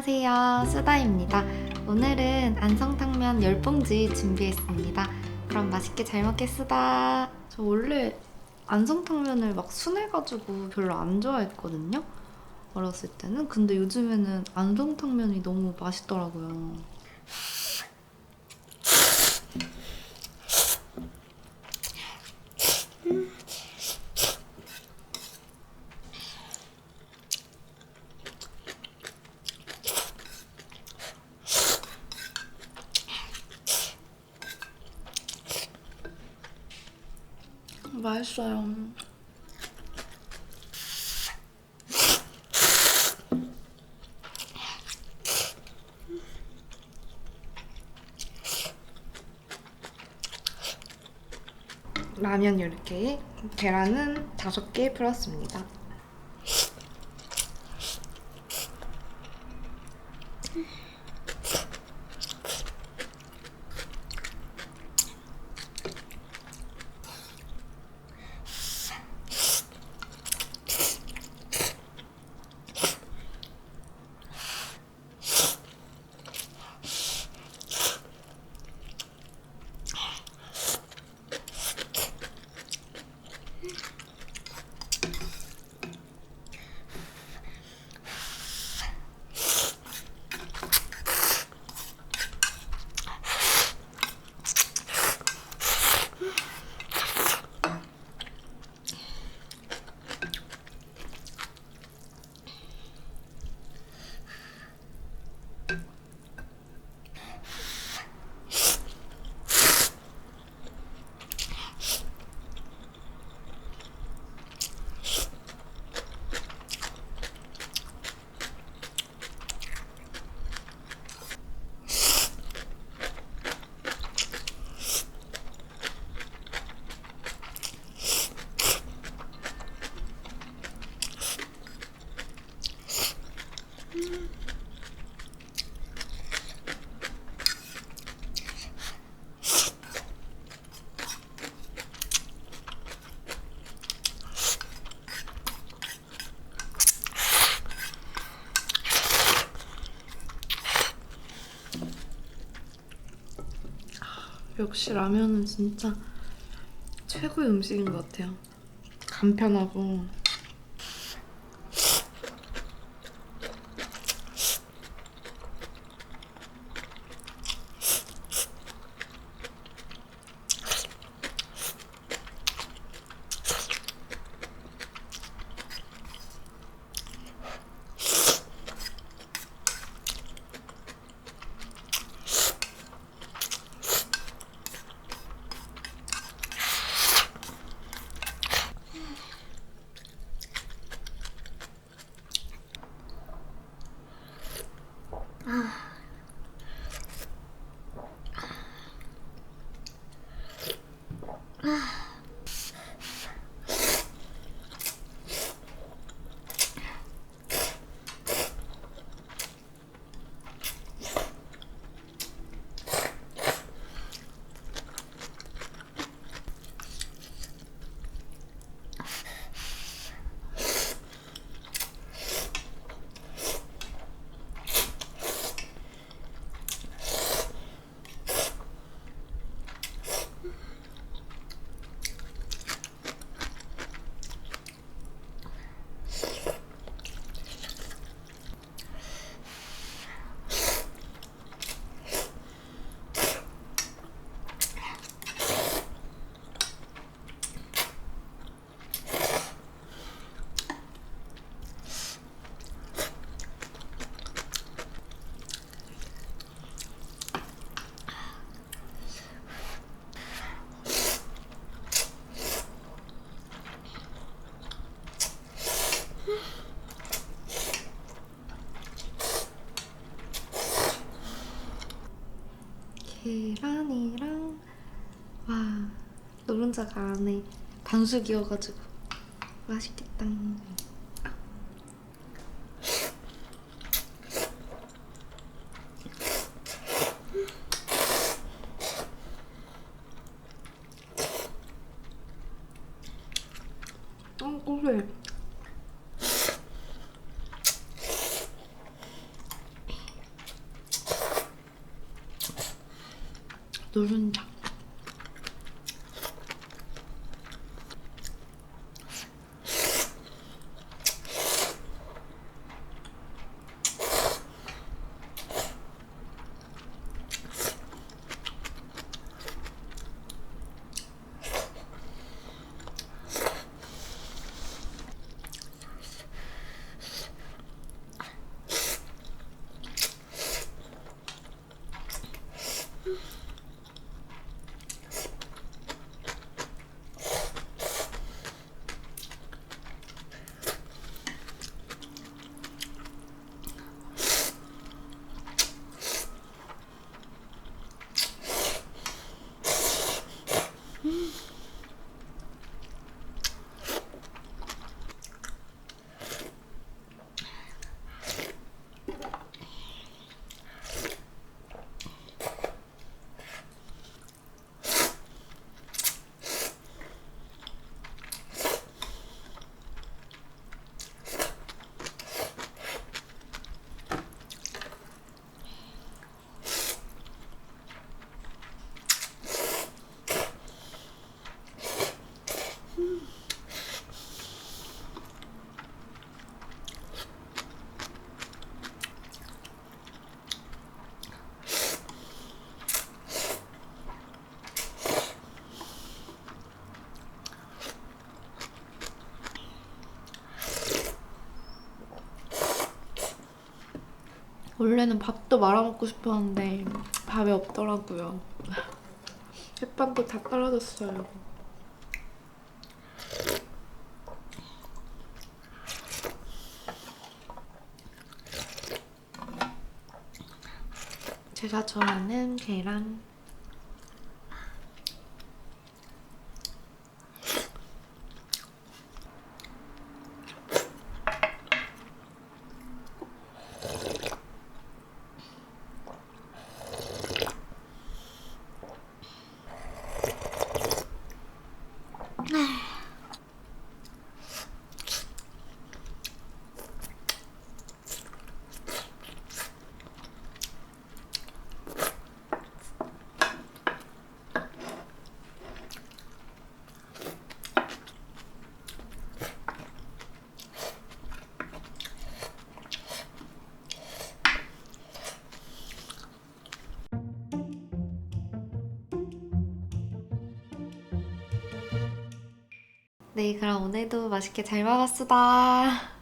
안녕하세요. 수다입니다. 오늘은 안성탕면 10봉지 준비했습니다. 그럼 맛있게 잘 먹겠습니다. 저 원래 안성탕면을 막 순해가지고 별로 안 좋아했거든요. 어렸을 때는. 근데 요즘에는 안성탕면이 너무 맛있더라고요. 맛있어요. 라면 10개, 계란은 5개 풀었습니다. 역시 라면은 진짜 최고의 음식인 것 같아요. 간편하고 계란이랑 와 노른자가 안에 반숙이어가지고 맛있겠다. 어, 고소해. 노른자. 원래는 밥도 말아 먹고 싶었는데 밥이 없더라고요. 햇반도 다 떨어졌어요. 제가 좋아하는 계란. 네, 그럼 오늘도 맛있게 잘 먹었수다.